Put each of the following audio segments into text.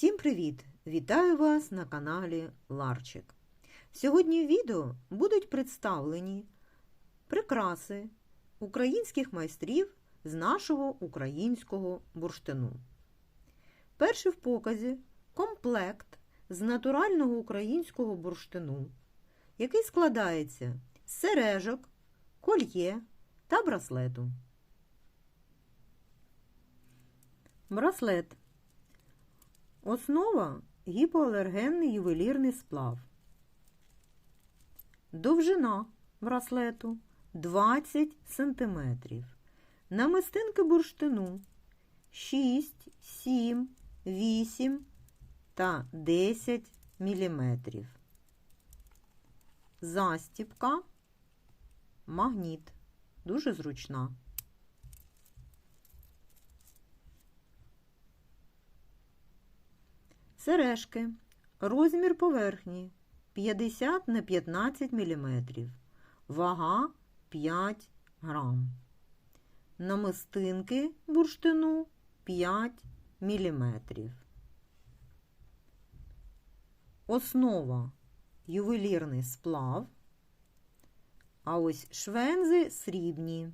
Всім привіт! Вітаю вас на каналі Ларчик. Сьогодні в відео будуть представлені прикраси українських майстрів з нашого українського бурштину. Перший в показі комплект з натурального українського бурштину, який складається з сережок, кольє та браслету. Браслет. Основа гіпоалергенний ювелірний сплав. Довжина браслету 20 см. Намистинки бурштину 6, 7, 8 та 10 мм. Застіпка магніт. Дуже зручна. Сережки. Розмір поверхні 50 на 15 мм. Вага 5 грам. Намистинки бурштину 5 мм. Основа ювелірний сплав. А ось швензи срібні.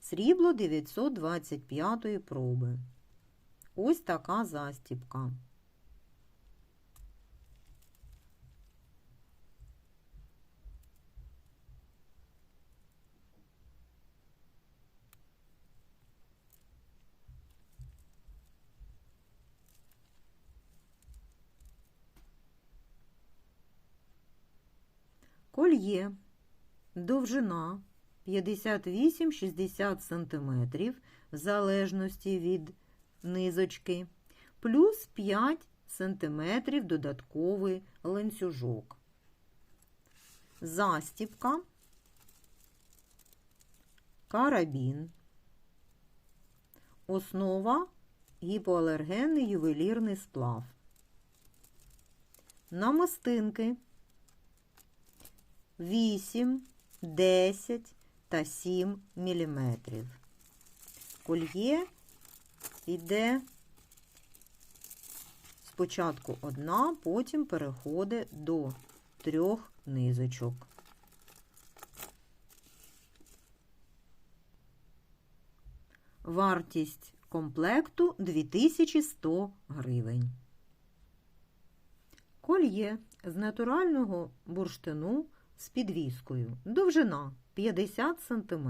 Срібло 925 проби. Ось така застіпка. Кольє, довжина 58-60 см в залежності від низочки, плюс 5 см додатковий ланцюжок. Застіпка, карабін, основа гіпоалергенний ювелірний сплав, намистинки 8, 10 та 7 мм. Кольє йде спочатку одна, потім переходить до трьох низочок. Вартість комплекту 2100 гривень. Кольє з натурального бурштину з підвіскою. Довжина 50 см,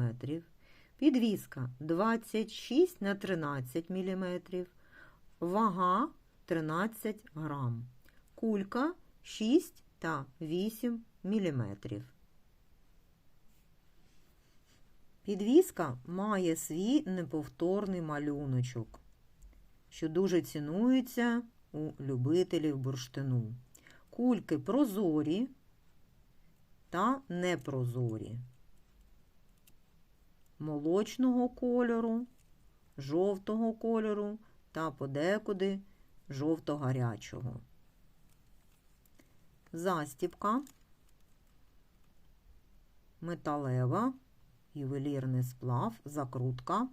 підвіска 26 на 13 мм, вага 13 грам, кулька 6 та 8 мм. Підвіска має свій неповторний малюночок, що дуже цінується у любителів бурштину. Кульки прозорі та непрозорі, молочного кольору, жовтого кольору та подекуди жовто-гарячого. Застіпка, металева, ювелірний сплав, закрутка.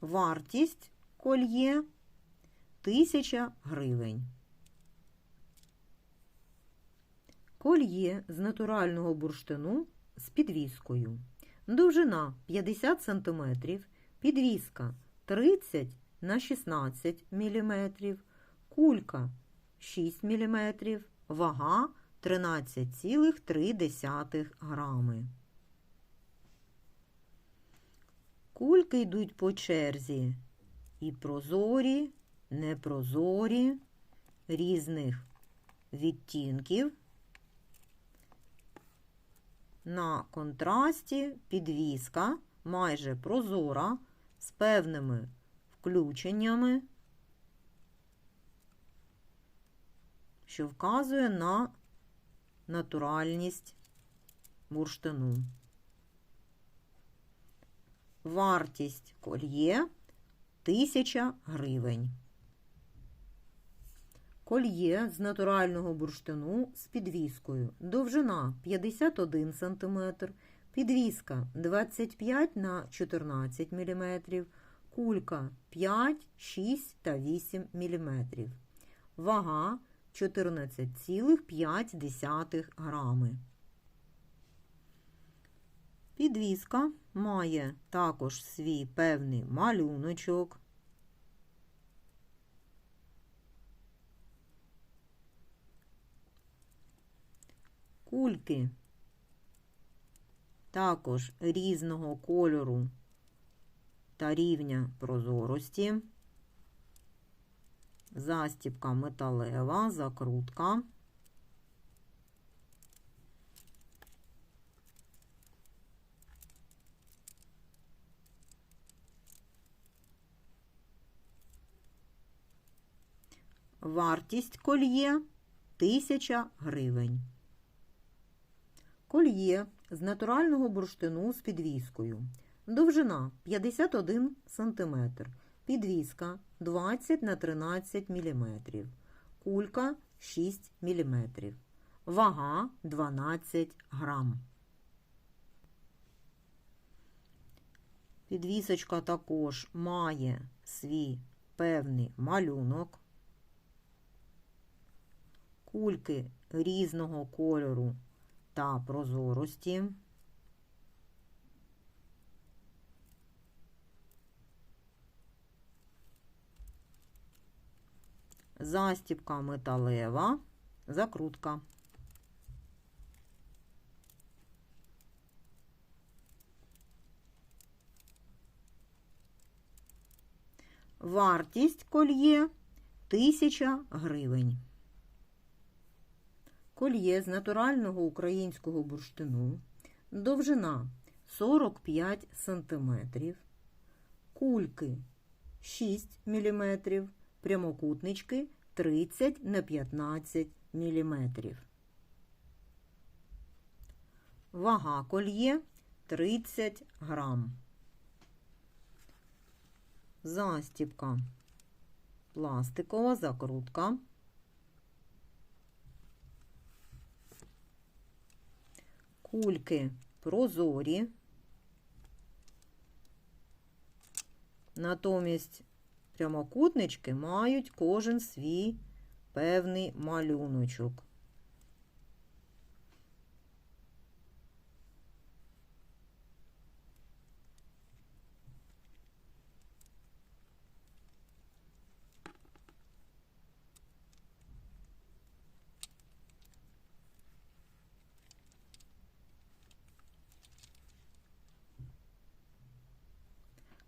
Вартість кольє 1000 гривень. Кольє з натурального бурштину з підвіскою. Довжина 50 см, підвіска 30 на 16 мм, кулька 6 мм, вага 13,3 грами. Кульки йдуть по черзі і прозорі, непрозорі, різних відтінків. На контрасті підвіска майже прозора з певними включеннями, що вказує на натуральність бурштину. Вартість кольє 1000 гривень. Кольє з натурального бурштину з підвіскою. Довжина 51 см, підвіска 25 на 14 мм, Кулька 5, 6 та 8 мм. Вага 14,5 грами. Підвіска має також свій певний малюночок. Кульки також різного кольору та рівня прозорості. Застібка металева, закрутка. Вартість кольє 1000 гривень. Кольє з натурального бурштину з підвіскою. Довжина 51 см. Підвіска 20 на 13 мм. Кулька 6 мм. Вага 12 грам. Підвісочка також має свій певний малюнок. Кульки різного кольору та прозорості. Застібка металева, закрутка. Вартість кольє 1000 гривень. Кольє з натурального українського бурштину, довжина 45 см, кульки 6 мм, прямокутнички 30 на 15 мм. Вага кольє 30 грам. Застібка пластикова закрутка. Кульки прозорі. Натомість прямокутнички мають кожен свій певний малюночок.